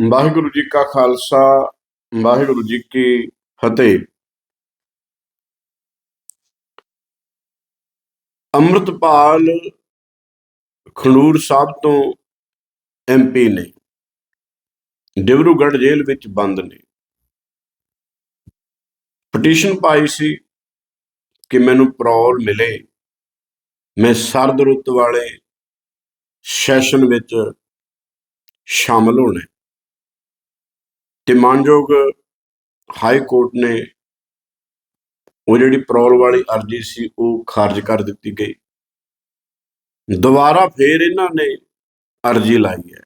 ਵਾਹਿਗੁਰੂ ਜੀ ਕਾ ਖਾਲਸਾ, ਵਾਹਿਗੁਰੂ ਜੀ ਕੀ ਫਤਿਹ। ਅੰਮ੍ਰਿਤਪਾਲ ਖਡੂਰ ਸਾਹਿਬ ਤੋਂ ਐਮਪੀ ਨੇ, ਡਿਬਰੂਗੜ੍ਹ ਜੇਲ੍ਹ ਵਿੱਚ ਬੰਦ ਨੇ। ਪਟੀਸ਼ਨ ਪਾਈ ਸੀ ਕਿ ਮੈਨੂੰ ਪੈਰੋਲ ਮਿਲੇ। ਮੈਂ ਸਰਦ ਰੁੱਤ ਵਾਲੇ ਸੈਸ਼ਨ ਵਿੱਚ ਸ਼ਾਮਲ ਹੋਣਾ। ਤੇ ਮਾਨਯੋਗ ਹਾਈ ਕੋਰਟ ਨੇ ਉਹ ਜਿਹੜੀ ਪੈਰੋਲ ਵਾਲੀ ਅਰਜ਼ੀ ਸੀ, ਉਹ ਖਾਰਜ ਕਰ ਦਿੱਤੀ ਗਈ। ਦੁਬਾਰਾ ਫੇਰ ਇਹਨਾਂ ਨੇ ਅਰਜ਼ੀ ਲਾਈ ਹੈ।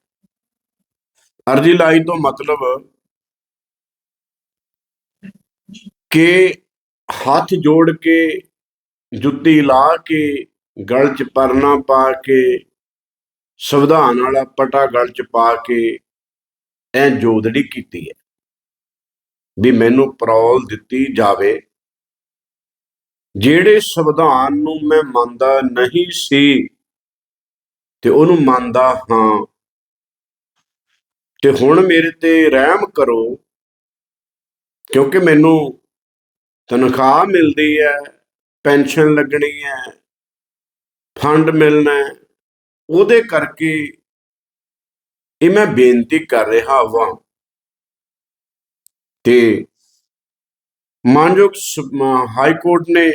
ਅਰਜ਼ੀ ਲਾਈ ਤੋਂ ਮਤਲਬ ਕਿ ਹੱਥ ਜੋੜ ਕੇ, ਜੁੱਤੀ ਲਾ ਕੇ, ਗਲ 'ਚ ਪਰਨਾ ਪਾ ਕੇ, ਸੰਵਿਧਾਨ ਵਾਲਾ ਪਟਾ ਗਲ 'ਚ ਪਾ ਕੇ ਐ ਜੋਦੜੀ ਕੀਤੀ ਹੈ, ਵੀ ਮੈਨੂੰ ਪਰੌਲ ਦਿੱਤੀ ਜਾਵੇ। ਜਿਹੜੇ ਸੰਵਿਧਾਨ ਨੂੰ ਮੈਂ ਮੰਨਦਾ ਨਹੀਂ ਸੀ, ਤੇ ਉਹਨੂੰ ਮੰਨਦਾ ਹਾਂ। ਤੇ ਹੁਣ ਮੇਰੇ ਤੇ ਰਹਿਮ ਕਰੋ, ਕਿਉਂਕਿ ਮੈਨੂੰ ਤਨਖਾਹ ਮਿਲਦੀ ਹੈ, ਪੈਨਸ਼ਨ ਲੱਗਣੀ ਹੈ, ਫੰਡ ਮਿਲਣਾ ਉਹਦੇ ਕਰਕੇ ਇਹ ਮੈਂ ਬੇਨਤੀ ਕਰ ਰਿਹਾ ਹਾਂ ਤੇ ਮਾਨਯੋਗ ਹਾਈ ਕੋਰਟ ਨੇ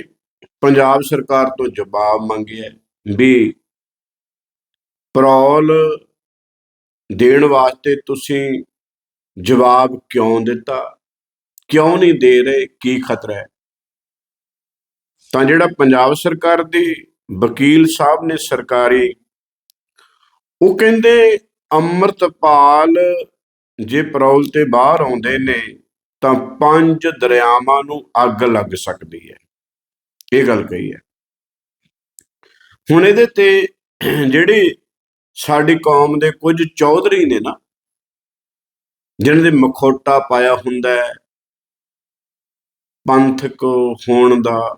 ਪੰਜਾਬ ਸਰਕਾਰ ਤੋਂ ਜਵਾਬ ਮੰਗਿਆ ਵੀ ਪੈਰੋਲ ਦੇਣ ਵਾਸਤੇ ਤੁਸੀਂ ਜਵਾਬ ਕਿਉਂ ਦਿੱਤਾ? ਕਿਉਂ ਨਹੀਂ ਦੇ ਰਹੇ? ਕੀ ਖਤਰਾ ਹੈ? ਤਾਂ ਜਿਹੜਾ ਪੰਜਾਬ ਸਰਕਾਰ ਦੇ ਵਕੀਲ ਸਾਹਿਬ ਨੇ ਸਰਕਾਰੀ, ਉਹ ਕਹਿੰਦੇ ਅੰਮ੍ਰਿਤਪਾਲ ਜੇ ਪਰੌਲ ਤੇ ਬਾਹਰ ਆਉਂਦੇ ਨੇ, ਤਾਂ ਪੰਜ ਦਰਿਆਵਾਂ ਨੂੰ ਅੱਗ ਲੱਗ ਸਕਦੀ ਹੈ। ਇਹ ਗੱਲ ਕਹੀ ਹੈ। ਹੁਣ ਇਹਦੇ ਤੇ ਜਿਹੜੇ ਸਾਡੀ ਕੌਮ ਦੇ ਕੁਝ ਚੌਧਰੀ ਨੇ ਨਾ, ਜਿਹਨਾਂ ਦੇ ਮਖੌਟਾ ਪਾਇਆ ਹੁੰਦਾ ਹੈ, ਪੰਥਕ ਹੋਣ ਦਾ,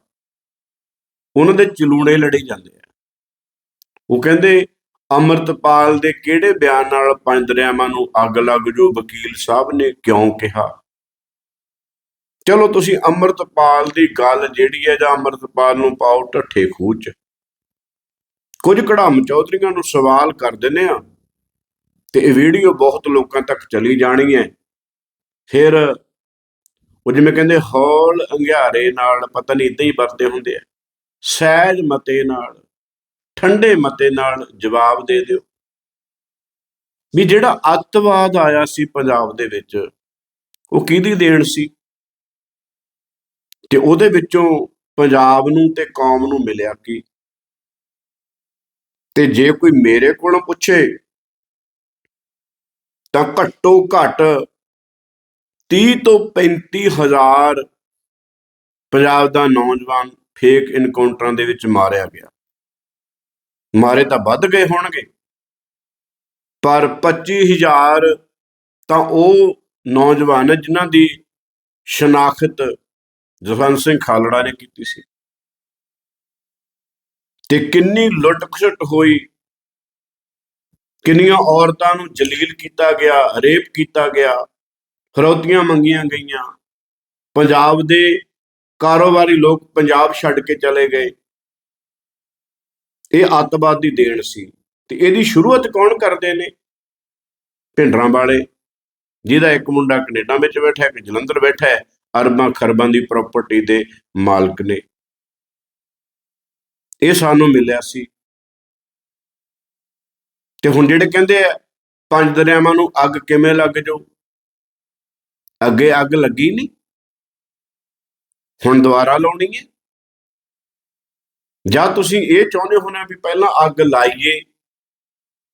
ਉਹਨਾਂ ਦੇ ਚਲੂਣੇ ਲੜੇ ਜਾਂਦੇ ਆ। ਉਹ ਕਹਿੰਦੇ ਅੰਮ੍ਰਿਤਪਾਲ ਦੇ ਕਿਹੜੇ ਬਿਆਨ ਨਾਲ ਪੰਜ ਦਰਿਆਵਾਂ ਨੂੰ ਅੱਗ ਲੱਗ ਜੋ? ਵਕੀਲ ਸਾਹਿਬ ਨੇ ਕਿਉਂ ਕਿਹਾ? ਚਲੋ ਤੁਸੀਂ ਅੰਮ੍ਰਿਤਪਾਲ ਦੀ ਗੱਲ ਜਿਹੜੀ ਹੈ ਜਾਂ ਅੰਮ੍ਰਿਤਪਾਲ ਨੂੰ ਪਾਓ ਢੱਠੇ ਖੂਹ 'ਚ। ਕੁਝ ਕੜਾਮ ਚੌਧਰੀਆਂ ਨੂੰ ਸਵਾਲ ਕਰ ਦਿੰਦੇ ਆ ਤੇ ਇਹ ਵੀਡੀਓ ਬਹੁਤ ਲੋਕਾਂ ਤੱਕ ਚਲੀ ਜਾਣੀ ਹੈ। ਫਿਰ ਉਹ ਜਿਵੇਂ ਕਹਿੰਦੇ, ਹੌਲ ਅੰਗਿਆਰੇ ਨਾਲ ਪਤਾ ਨਹੀਂ ਇਦਾਂ ਹੀ ਵਰਤੇ ਹੁੰਦੇ ਆ। ਸਹਿਜ ਮਤੇ ਨਾਲ। ਠੰਡੇ ਮਤੇ ਨਾਲ ਜਵਾਬ ਦੇ ਦਿਓ। ਵੀ ਜਿਹੜਾ ਅੱਤਵਾਦ ਆਇਆ ਸੀ ਪੰਜਾਬ ਦੇ ਵਿੱਚ, ਉਹ ਕਿਹਦੀ ਦੇਣ ਸੀ? ਤੇ ਉਹਦੇ ਵਿੱਚੋਂ ਪੰਜਾਬ ਨੂੰ ਤੇ ਕੌਮ ਨੂੰ ਮਿਲਿਆ ਕੀ? ਤੇ ਜੇ ਕੋਈ ਮੇਰੇ ਕੋਲੋਂ ਪੁੱਛੇ, ਤਾਂ ਘੱਟੋ ਘੱਟ 30 ਤੋਂ 35 ਹਜ਼ਾਰ ਪੰਜਾਬ ਦਾ ਨੌਜਵਾਨ ਫੇਕ ਇਨਕਾਊਂਟਰਾਂ ਦੇ ਵਿੱਚ ਮਾਰਿਆ ਗਿਆ। ਮਾਰੇ ਤਾਂ ਵੱਧ ਗਏ ਹੋਣਗੇ। ਪਰ 25000 ਤਾਂ ਉਹ ਨੌਜਵਾਨ ਹੈ ਜਿਨ੍ਹਾਂ ਦੀ ਸ਼ਨਾਖਤ ਜਸਵੰਤ ਸਿੰਘ ਖਾਲੜਾ ਨੇ ਕੀਤੀ ਸੀ। ਤੇ ਕਿੰਨੀ ਲੁੱਟ ਖਸੁੱਟ ਹੋਈ। ਕਿੰਨੀਆਂ ਔਰਤਾਂ ਨੂੰ ਜਲੀਲ ਕੀਤਾ ਗਿਆ, ਰੇਪ ਕੀਤਾ ਗਿਆ, ਫਰੌਤੀਆਂ ਮੰਗੀਆਂ ਗਈਆਂ। ਪੰਜਾਬ ਦੇ ਕਾਰੋਬਾਰੀ ਲੋਕ ਪੰਜਾਬ ਛੱਡ ਕੇ ਚਲੇ ਗਏ। ਇਹ ਅੱਤਵਾਦ ਦੀ ਦੇਣ ਸੀ। ਤੇ ਇਹਦੀ ਸ਼ੁਰੂਆਤ ਕੌਣ ਕਰਦੇ ਨੇ? ਭਿੰਡਰਾਂ ਵਾਲੇ। ਜਿਹਦਾ ਇੱਕ ਮੁੰਡਾ ਕੈਨੇਡਾ ਵਿੱਚ ਬੈਠਾ ਹੈ, ਇੱਕ ਜਲੰਧਰ ਬੈਠਾ ਹੈ, ਅਰਬਾਂ ਖਰਬਾਂ ਦੀ ਪ੍ਰਾਪਰਟੀ ਦੇ ਮਾਲਕ ਨੇ। ਇਹ ਸਾਨੂੰ ਮਿਲਿਆ ਸੀ। ਤੇ ਹੁਣ ਜਿਹੜੇ ਕਹਿੰਦੇ ਆ, ਪੰਜ ਦਰਿਆਵਾਂ ਨੂੰ ਅੱਗ ਕਿਵੇਂ ਲੱਗ ਜਾਊ? ਅੱਗੇ ਅੱਗ ਲੱਗੀ ਨਹੀਂ? ਹੁਣ ਦੁਬਾਰਾ ਲਾਉਣੀ ਹੈ? ਜਾਂ ਤੁਸੀਂ ਇਹ ਚਾਹੁੰਦੇ ਹੋ ਨਾ ਵੀ ਪਹਿਲਾਂ ਅੱਗ ਲਾਈਏ,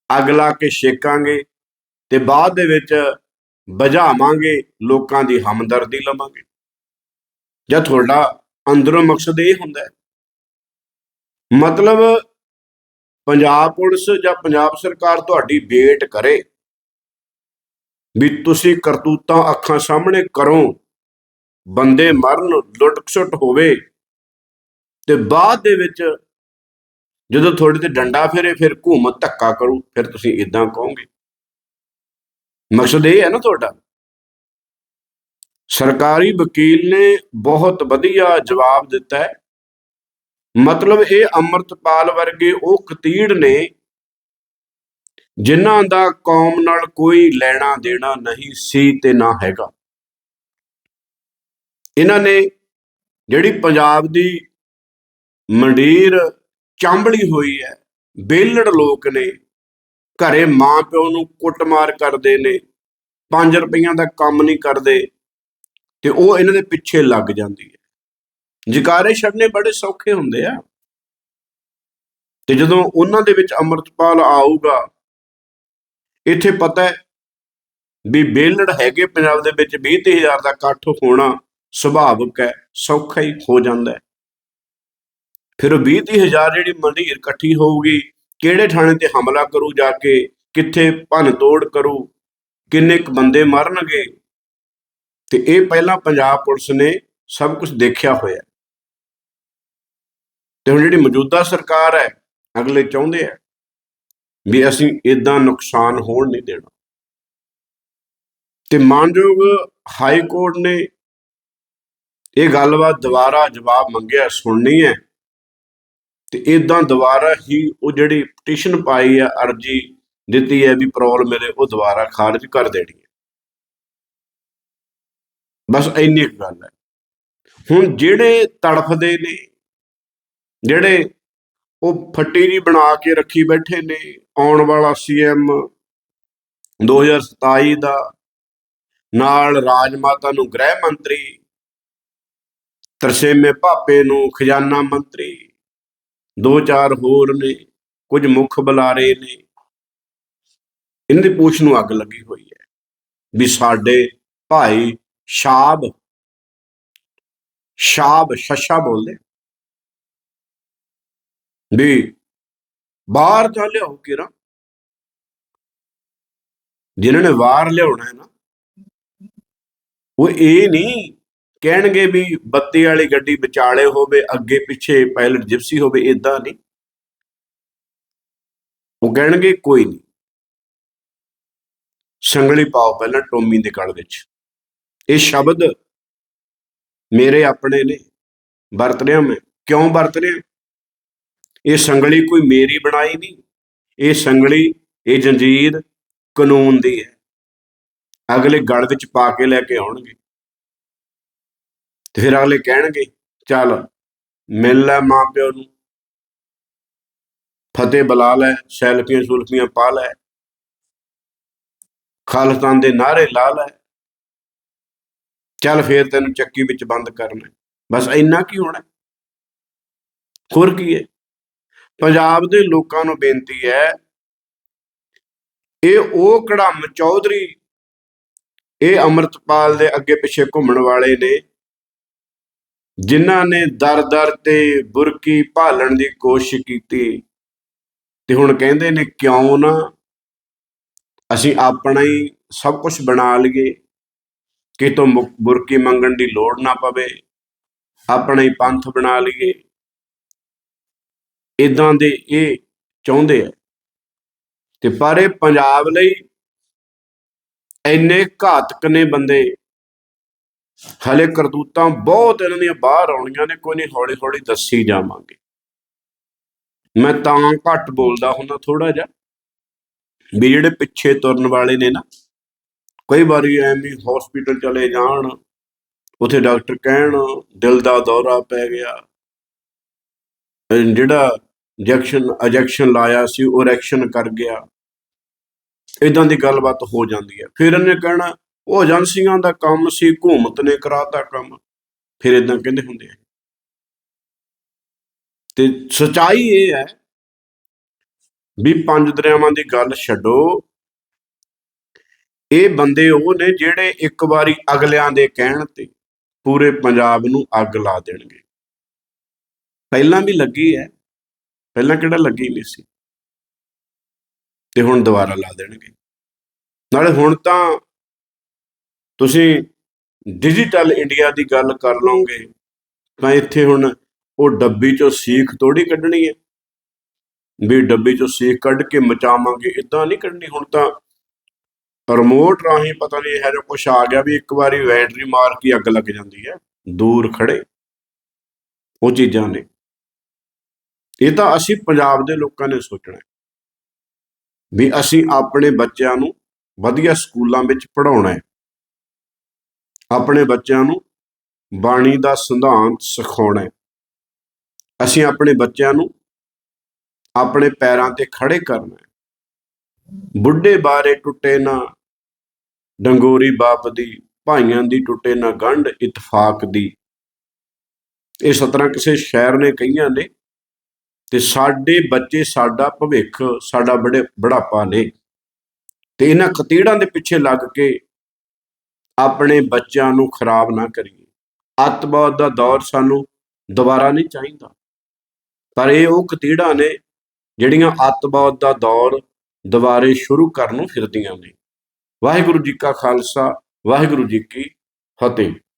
ਅੱਗ ਲਾ ਕੇ ਛੇਕਾਂਗੇ ਤੇ ਬਾਅਦ ਦੇ ਵਿੱਚ ਬੁਝਾਵਾਂਗੇ, ਲੋਕਾਂ ਦੀ ਹਮਦਰਦੀ ਲਵਾਂਗੇ। ਜਾਂ ਤੁਹਾਡਾ ਅੰਦਰੋਂ ਮਕਸਦ ਇਹ ਹੁੰਦਾ ਹੈ। ਮਤਲਬ ਪੰਜਾਬ ਪੁਲਿਸ ਜਾਂ ਪੰਜਾਬ ਸਰਕਾਰ ਤੁਹਾਡੀ ਵੇਟ ਕਰੇ ਵੀ ਤੁਸੀਂ ਕਰਤੂਤਾਂ ਅੱਖਾਂ ਸਾਹਮਣੇ ਕਰੋ, ਬੰਦੇ ਮਰਨ ਲੁੱਟ ਖਸੁੱਟ ਹੋਵੇ ਤੇ ਬਾਅਦ ਦੇ ਵਿੱਚ ਜਦੋਂ ਤੁਹਾਡੇ ਤੇ ਡੰਡਾ ਫਿਰੇ, ਫਿਰ ਹਕੂਮਤ ਧੱਕਾ ਕਰੂ, ਫਿਰ ਤੁਸੀਂ ਇਦਾਂ ਕਹੋਗੇ। ਮਕਸਦ ਇਹ ਹੈ ਨਾ ਤੁਹਾਡਾ, ਸਰਕਾਰੀ ਵਕੀਲ ਨੇ ਬਹੁਤ ਵਧੀਆ ਜਵਾਬ ਦਿੱਤਾ ਹੈ। ਮਤਲਬ ਇਹ ਅੰਮ੍ਰਿਤਪਾਲ ਵਰਗੇ ਉਹ ਕਤੀੜ ਨੇ ਜਿਨ੍ਹਾਂ ਦਾ ਕੌਮ ਨਾਲ ਕੋਈ ਲੈਣਾ ਦੇਣਾ ਨਹੀਂ ਸੀ ਤੇ ਨਾ ਹੈਗਾ। ਇਹਨਾਂ ਨੇ ਜਿਹੜੀ ਪੰਜਾਬ ਦੀ ਮੰਡੀਰ ਚਾਂਬਲੀ ਹੋਈ ਹੈ। ਬੇਲੜ ਲੋਕ ਨੇ ਘਰੇ ਮਾਂ ਪਿਓ ਨੂੰ ਕੁੱਟਮਾਰ ਕਰਦੇ ਨੇ 5 ਰੁਪਈਆਂ ਦਾ ਕੰਮ ਨਹੀਂ ਕਰਦੇ ਤੇ ਉਹ ਇਹਨਾਂ ਦੇ ਪਿੱਛੇ ਲੱਗ ਜਾਂਦੀ ਹੈ। ਜਕਾਰੇ ਛੱਡਨੇ ਬੜੇ ਸੌਖੇ ਹੁੰਦੇ ਆ। ਤੇ ਜਦੋਂ ਉਹਨਾਂ ਦੇ ਵਿੱਚ ਅੰਮ੍ਰਿਤਪਾਲ ਆਊਗਾ, ਇੱਥੇ ਪਤਾ ਹੈ ਵੀ ਬੇਲੜ ਹੈਗੇ ਪੰਜਾਬ ਦੇ ਵਿੱਚ 20 ਹਜ਼ਾਰ ਦਾ ਇਕੱਠ ਹੋਣਾ ਸੁਭਾਵਿਕ ਹੈ, ਸੌਖਾ ਹੀ ਹੋ ਜਾਂਦਾ ਹੈ। ਫਿਰ ਉਹ 20 ਹਜ਼ਾਰ ਜਿਹੜੀ ਮੰਡੀਰ ਇਕੱਠੀ ਹੋਊਗੀ, ਕਿਹੜੇ ਥਾਣੇ ਤੇ ਹਮਲਾ ਕਰੂ ਜਾ ਕੇ, ਕਿੱਥੇ ਭੰਨ ਤੋੜ ਕਰੂ, ਕਿੰਨੇ ਕੁ ਬੰਦੇ ਮਰਨਗੇ? ਤੇ ਇਹ ਪਹਿਲਾਂ ਪੰਜਾਬ ਪੁਲਿਸ ਨੇ ਸਭ ਕੁਝ ਦੇਖਿਆ ਹੋਇਆ। ਤੇ ਹੁਣ ਜਿਹੜੀ ਮੌਜੂਦਾ ਸਰਕਾਰ ਹੈ, ਅਗਲੇ ਚਾਹੁੰਦੇ ਆ ਵੀ ਅਸੀਂ ਇਦਾਂ ਨੁਕਸਾਨ ਹੋਣ ਨਹੀਂ ਦੇਣਾ। ਤੇ ਮਾਨਯੋਗ ਹਾਈ ਕੋਰਟ ਨੇ ਇਹ ਗੱਲਬਾਤ ਦੁਬਾਰਾ ਜਵਾਬ ਮੰਗਿਆ ਸੁਣਨੀ ਹੈ। ਤੇ ਇਦਾਂ ਦੁਬਾਰਾ ਹੀ ਉਹ ਜਿਹੜੀ ਪਟੀਸ਼ਨ ਪਾਈ ਹੈ, ਅਰਜੀ ਦਿੱਤੀ ਹੈ ਵੀ ਪ੍ਰੋਬਲਮ ਮੇਰੇ ਉਹ ਦੁਬਾਰਾ ਖਾਰਜ ਕਰ ਦੇਣੀ ਹੈ। ਬਸ ਇੰਨੀ ਕੁ ਗੱਲ ਹੈ। ਹੁਣ ਜਿਹੜੇ ਤੜਫਦੇ ਨੇ, ਜਿਹੜੇ ਉਹ ਫੱਟੀ ਜੀ ਬਣਾ ਕੇ ਰੱਖੀ ਬੈਠੇ ਨੇ, ਆਉਣ ਵਾਲਾ ਸੀਐਮ 2027 ਦਾ ਨਾਲ ਰਾਜ ਮਾਤਾ ਨੂੰ ਗ੍ਰਹਿ ਮੰਤਰੀ ਤਰਸੇਮੇ ਭਾਪੇ ਨੂੰ ਖਜ਼ਾਨਾ ਮੰਤਰੀ ਦੋ ਚਾਰ ਹੋਰ ਨੇ, ਕੁਝ ਮੁੱਖ ਬੁਲਾਰੇ ਨੇ। ਇਹਨਾਂ ਦੀ ਪੂਛ ਨੂੰ ਅੱਗ ਲੱਗੀ ਹੋਈ ਹੈ ਵੀ ਸਾਡੇ ਭਾਈ ਸ਼ਾਬ ਸ਼ਾਬ ਸ਼ਸ਼ਾ ਬੋਲਦੇ ਵੀ ਬਾਹਰ ਤਾਂ ਲਿਆਓ ਕਿਰਾ। ਜਿਨ੍ਹਾਂ ਨੇ ਬਾਹਰ ਲਿਆਉਣਾ ਹੈ ਨਾ, ਉਹ ਇਹ ਨਹੀਂ ਕਹਿਣਗੇ ਵੀ ਬੱਤੀ ਵਾਲੀ ਗੱਡੀ ਵਿਚਾਲੇ ਹੋਵੇ, ਅੱਗੇ ਪਿੱਛੇ ਪਾਇਲਟ ਜਿਪਸੀ ਹੋਵੇ ਇਦਾਂ ਨਹੀਂ। ਉਹ ਕਹਿਣਗੇ ਕੋਈ ਨਹੀਂ। ਸੰਗਲੀ ਪਾਓ ਪਹਿਲਾਂ ਟੋਮੀ ਦੇ ਗਲ ਵਿੱਚ। ਇਹ ਸ਼ਬਦ ਮੇਰੇ ਆਪਣੇ ਨੇ ਵਰਤ ਰਿਹਾ ਮੈਂ। ਕਿਉਂ ਵਰਤ ਰਿਹਾ ਇਹ ਸੰਗਲੀ ਕੋਈ ਮੇਰੀ ਬਣਾਈ ਨਹੀਂ। ਇਹ ਸੰਗਲੀ, ਇਹ ਜੰਜੀਰ ਕਾਨੂੰਨ ਦੀ ਹੈ। ਅਗਲੇ ਗਲ ਵਿੱਚ ਪਾ ਕੇ ਲੈ ਕੇ ਆਉਣਗੇ। ਤੇ ਫਿਰ ਅਗਲੇ ਕਹਿਣਗੇ, ਚੱਲ ਮਿਲ ਲੈ ਮਾਂ ਪਿਓ ਨੂੰ। ਫਤਿਹ ਬੁਲਾ ਲੈ, ਸੈਲਫੀਆਂ ਸੁਲਫੀਆਂ ਪਾ ਲੈ। ਖਾਲਸਤਾਨ ਦੇ ਨਾਰੇ ਲਾ ਲੈ। ਚੱਲ ਫੇਰ ਤੈਨੂੰ ਚੱਕੀ ਵਿੱਚ ਬੰਦ ਕਰਨਾ ਬਸ ਇੰਨਾ ਕੀ ਹੋਣਾ? ਹੋਰ ਕੀ ਹੈ? ਪੰਜਾਬ ਦੇ ਲੋਕਾਂ ਨੂੰ ਬੇਨਤੀ ਹੈ, ਇਹ ਉਹ ਕੜਮ ਚੌਧਰੀ, ਇਹ ਅਮਰਤਪਾਲ ਦੇ ਅੱਗੇ ਪਿੱਛੇ ਘੁੰਮਣ ਵਾਲੇ ਨੇ ਜਿਨ੍ਹਾਂ ਨੇ ਦਰ-ਦਰ ਤੇ ਬੁਰਕੀ ਭਾਲਣ ਦੀ ਕੋਸ਼ਿਸ਼ ਕੀਤੀ ਤੇ ਹੁਣ ਕਹਿੰਦੇ ਨੇ, ਕਿਉਂ ਨਾ ਅਸੀਂ ਆਪਣਾ ਹੀ ਸਭ ਕੁਝ ਬਣਾ ਲਈਏ, ਕਿਤੋਂ ਬੁਰਕੀ ਮੰਗਣ ਦੀ ਲੋੜ ਨਾ ਪਵੇ, ਆਪਣਾ ਹੀ ਪੰਥ ਬਣਾ ਲਈਏ। ਇਦਾਂ ਦੇ ਇਹ ਚਾਹੁੰਦੇ ਆ। ਤੇ ਪਰ ਇਹ ਪੰਜਾਬ ਲਈ ਇੰਨੇ ਘਾਤਕ ਨੇ ਬੰਦੇ। ਹਲੇ ਕਰਤੂਤਾਂ ਬਹੁਤ ਇਹਨਾਂ ਦੀਆਂ ਬਾਹਰ ਆਉਣੀਆਂ ਨੇ, ਕੋਈ ਨਹੀਂ ਹੌਲੀ ਹੌਲੀ ਦੱਸੀ ਜਾਵਾਂਗੇ। ਮੈਂ ਤਾਂ ਘੱਟ ਬੋਲਦਾ ਹੁੰਦਾ ਥੋੜਾ ਜਿਹਾ ਵੀ ਜਿਹੜੇ ਪਿੱਛੇ ਤੁਰਨ ਵਾਲੇ ਨੇ ਨਾ, ਕਈ ਵਾਰੀ ਐਵੇਂ ਹਸਪੀਟਲ ਚਲੇ ਜਾਣ, ਉਥੇ ਡਾਕਟਰ ਕਹਿਣ, ਦਿਲ ਦਾ ਦੌਰਾ ਪੈ ਗਿਆ। ਜਿਹੜਾ ਇੰਜੈਕਸ਼ਨ ਇੰਜੈਕਸ਼ਨ ਲਾਇਆ ਸੀ, ਉਹ ਰਿਐਕਸ਼ਨ ਕਰ ਗਿਆ। ਇਦਾਂ ਦੀ ਗੱਲਬਾਤ ਹੋ ਜਾਂਦੀ ਹੈ। ਫਿਰ ਇਹਨੇ ਕਹਿਣਾ ਉਹ ਏਜੰਸੀਆਂ ਦਾ ਕੰਮ ਸੀ ਹਕੂਮਤ ਨੇ ਕਰਾਤਾ ਕੰਮ। ਫਿਰ ਇਦਾਂ ਕਹਿੰਦੇ ਹੁੰਦੇ ਆ। ਤੇ ਸਚਾਈ ਇਹ ਹੈ ਵੀ ਪੰਜ ਦਰਿਆਵਾਂ ਦੀ ਗੱਲ ਛੱਡੋ, ਇਹ ਬੰਦੇ ਉਹ ਨੇ ਜਿਹੜੇ ਇੱਕ ਵਾਰੀ ਅਗਲਿਆਂ ਦੇ ਕਹਿਣ ਤੇ ਪੂਰੇ ਪੰਜਾਬ ਨੂੰ ਅੱਗ ਲਾ ਦੇਣਗੇ। ਪਹਿਲਾਂ ਵੀ ਲੱਗੀ ਹੈ, ਪਹਿਲਾਂ ਕਿਹੜਾ ਲੱਗੀ ਨਹੀਂ ਸੀ। ਤੇ ਹੁਣ ਦੁਬਾਰਾ ਲਾ ਦੇਣਗੇ। ਨਾਲੇ ਹੁਣ ਤਾਂ ਤੁਸੀਂ ਡਿਜੀਟਲ ਇੰਡੀਆ ਦੀ ਗੱਲ ਕਰ ਲਓਗੇ, ਤਾਂ ਇੱਥੇ ਹੁਣ ਉਹ ਡੱਬੀ ਚੋਂ ਸੀਖ ਤੋੜੀ ਕੱਢਣੀ ਹੈ। ਵੀ ਡੱਬੀ ਚੋਂ ਸੀਖ ਕੱਢ ਕੇ ਮਚਾਵਾਂਗੇ ਇਦਾਂ ਨਹੀਂ ਕੱਢਣੀ। ਹੁਣ ਤਾਂ ਰਿਮੋਟ ਰਾਹੀਂ ਪਤਾ ਨਹੀਂ ਇਹੋ ਜਿਹਾ ਕੁਛ ਆ ਗਿਆ ਵੀ ਇੱਕ ਵਾਰੀ ਬੈਟਰੀ ਮਾਰ ਕੇ ਅੱਗ ਲੱਗ ਜਾਂਦੀ ਹੈ, ਦੂਰ ਖੜੇ ਉਹ ਚੀਜ਼ਾਂ ਨੇ। ਇਹ ਤਾਂ ਅਸੀਂ ਪੰਜਾਬ ਦੇ ਲੋਕਾਂ ਨੇ ਸੋਚਣਾ ਵੀ ਅਸੀਂ ਆਪਣੇ ਬੱਚਿਆਂ ਨੂੰ ਵਧੀਆ ਸਕੂਲਾਂ ਵਿੱਚ ਪੜਾਉਣਾ ਹੈ। ਆਪਣੇ ਬੱਚਿਆਂ ਨੂੰ ਬਾਣੀ ਦਾ ਸਿਧਾਂਤ ਸਿਖਾਉਣਾ ਹੈ। ਅਸੀਂ ਆਪਣੇ ਬੱਚਿਆਂ ਨੂੰ ਆਪਣੇ ਪੈਰਾਂ ਤੇ ਖੜੇ ਕਰਨਾ ਹੈ। ਬੁੱਢੇ ਬਾਰੇ ਟੁੱਟੇ ਨਾ, ਡੰਗੋਰੀ ਬਾਪ ਦੀ, ਭਾਈਆਂ ਦੀ ਟੁੱਟੇ ਨਾ ਗੰਢ ਇਤਫਾਕ ਦੀ। ਇਹ ਸਤਰਾਂ ਕਿਸੇ ਸ਼ਾਇਰ ਨੇ ਕਹੀਆਂ ਨੇ ਤੇ ਸਾਡੇ ਬੱਚੇ ਸਾਡਾ ਭਵਿੱਖ, ਸਾਡਾ ਬੜੇ ਬੁਢਾਪਾ ਨੇ। ਤੇ ਇਹਨਾਂ ਕਤੀੜਾਂ ਦੇ ਪਿੱਛੇ ਲੱਗ ਕੇ ਆਪਣੇ ਬੱਚਿਆਂ ਨੂੰ ਖਰਾਬ ਨਾ ਕਰੀਏ। ਅੱਤਵਾਦ ਦਾ ਦੌਰ ਸਾਨੂੰ ਦੁਬਾਰਾ ਨਹੀਂ ਚਾਹੀਦਾ। ਪਰ ਇਹ ਉਹ ਕਤੀੜਾਂ ਨੇ ਜਿਹੜੀਆਂ ਅੱਤਵਾਦ ਦਾ ਦੌਰ ਦੁਬਾਰੇ ਸ਼ੁਰੂ ਕਰਨ ਨੂੰ ਫਿਰਦੀਆਂ ਨੇ। ਵਾਹਿਗੁਰੂ ਜੀ ਕਾ ਖਾਲਸਾ, ਵਾਹਿਗੁਰੂ ਜੀ ਕੀ ਫਤਿਹ।